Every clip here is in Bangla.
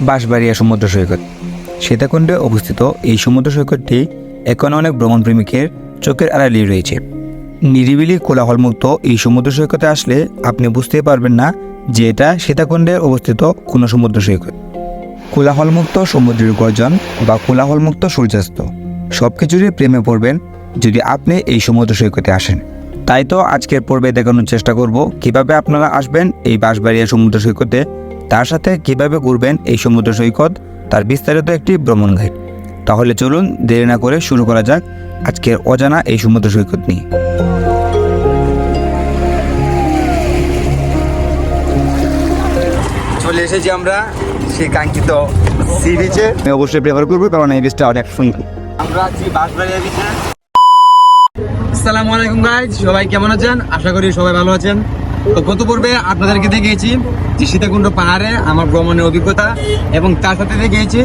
বাঁশবাড়িয়া সমুদ্র সৈকত। সীতাকুণ্ডে অবস্থিত এই সমুদ্র সৈকতটি এখন অনেক ভ্রমণপ্রেমিকের চোখের আড়ালেই রয়েছে। নিরিবিলি কোলাহলমুক্ত এই সমুদ্র সৈকতে আসলে আপনি বুঝতে পারবেন না যে এটা সীতাকুণ্ডে অবস্থিত কোনো সমুদ্র সৈকত। কোলাহলমুক্ত সমুদ্রের গর্জন বা কোলাহলমুক্ত সূর্যাস্ত সব কিছুরই প্রেমে পড়বেন যদি আপনি এই সমুদ্র সৈকতে আসেন। তাই তো আজকের পর্বে দেখানোর চেষ্টা করব কীভাবে আপনারা আসবেন এই বাঁশবাড়িয়া সমুদ্র সৈকতে তার সাথে কীভাবে ঘুরবেন এই সমুদ্র সৈকত তার বিস্তারিত একটি ভ্রমণ গাইড তাহলে চলুন দেরি না করে শুরু করা যাক আজকের অজানা এই সমুদ্র সৈকত নিয়ে। চলে এসেছি আমরা সেই কাঙ্ক্ষিত সি বিচে আমি অবশ্যই প্রেফার করব, কারণ এই বিচটা অনেক সুন্দর। আমরা আছি বাঁশবাড়িয়া বিচে আসসালামু আলাইকুম গাইজ সবাই কেমন আছেন? আশা করি সবাই ভালো আছেন। তো গত পর্বে আপনাদেরকে দেখিয়েছি যে সীতাকুণ্ড পাহাড়ে আমার ভ্রমণের অভিজ্ঞতা এবং তার সাথে দেখিয়েছি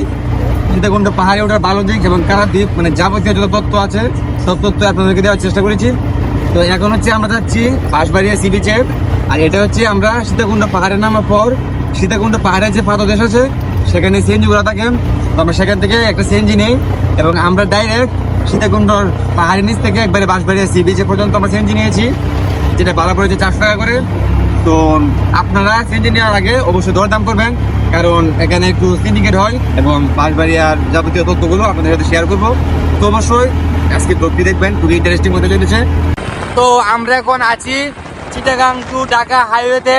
সীতাকুণ্ড পাহাড়ে ওঠার ভালো দিক এবং খারাপ দ্বীপ মানে যাবতীয় যত তথ্য আছে, সব তথ্য আপনাদেরকে দেওয়ার চেষ্টা করেছি। তো এখন হচ্ছে আমরা যাচ্ছি বাঁশবাড়িয়া সি বিচে আর এটা হচ্ছে আমরা সীতাকুণ্ড পাহাড়ে নামার পর, সীতাকুণ্ড পাহাড়ে যে পাদদেশ আছে, সেখানে সিএনজিগুলো থাকে। তো আমরা সেখান থেকে একটা সিএনজি নেই এবং আমরা ডাইরেক্ট সীতাকুণ্ডর পাহাড়ের নিচ থেকে একবারে বাঁশবাড়িয়া সি বিচে পর্যন্ত আমরা সিএনজি নিয়েছি। যেটা ভাড়া পড়েছে চারশো টাকা করে। তো আপনারা সিএনজি নেওয়ার আগে অবশ্যই দরদাম করবেন, কারণ এখানে একটু সিন্ডিকেট হয় এবং বাঁশবাড়িয়ার যাবতীয় তথ্যগুলো আপনাদের সাথে শেয়ার করব। তো অবশ্যই আজকে ব্লগটি দেখবেন, খুবই ইন্টারেস্টিং হতে চলেছে। তো আমরা এখন আছি চিটাগাং টু ঢাকা হাইওয়েতে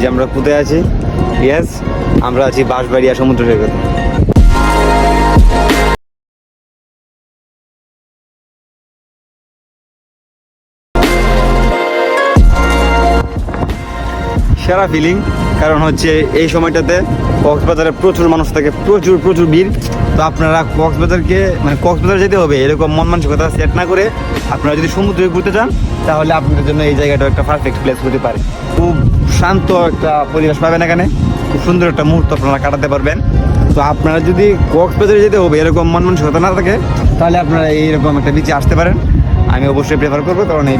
যে আমরা কোথায় আছি? ইয়েস আমরা আছি বাঁশবাড়িয়া সমুদ্র সৈকত। সেরা ফিলিং কারণ হচ্ছে এই সময়টাতে কক্সবাজারে প্রচুর মানুষ থাকে, প্রচুর প্রচুর ভিড়। তো আপনারা কক্সবাজারকে মানে কক্সবাজার যেতে হবে, এরকম মন মানসিকতা সেট না করে আপনারা যদি সমুদ্রে ঘুরতে চান, তাহলে আপনাদের জন্য এই জায়গাটা একটা পারফেক্ট প্লেস হতে পারে। খুব শান্ত একটা পরিবেশ পাবেন এখানে। খুব সুন্দর একটা মুহূর্ত আপনারা কাটাতে পারবেন। তো আপনারা যদি কক্সবাজারে যেতে হবে, এরকম মন মানসিকতা না থাকে, তাহলে আপনারা এইরকম একটা বিচে আসতে পারেন। আমি অবশ্যই প্রেফার করব, কারণ এই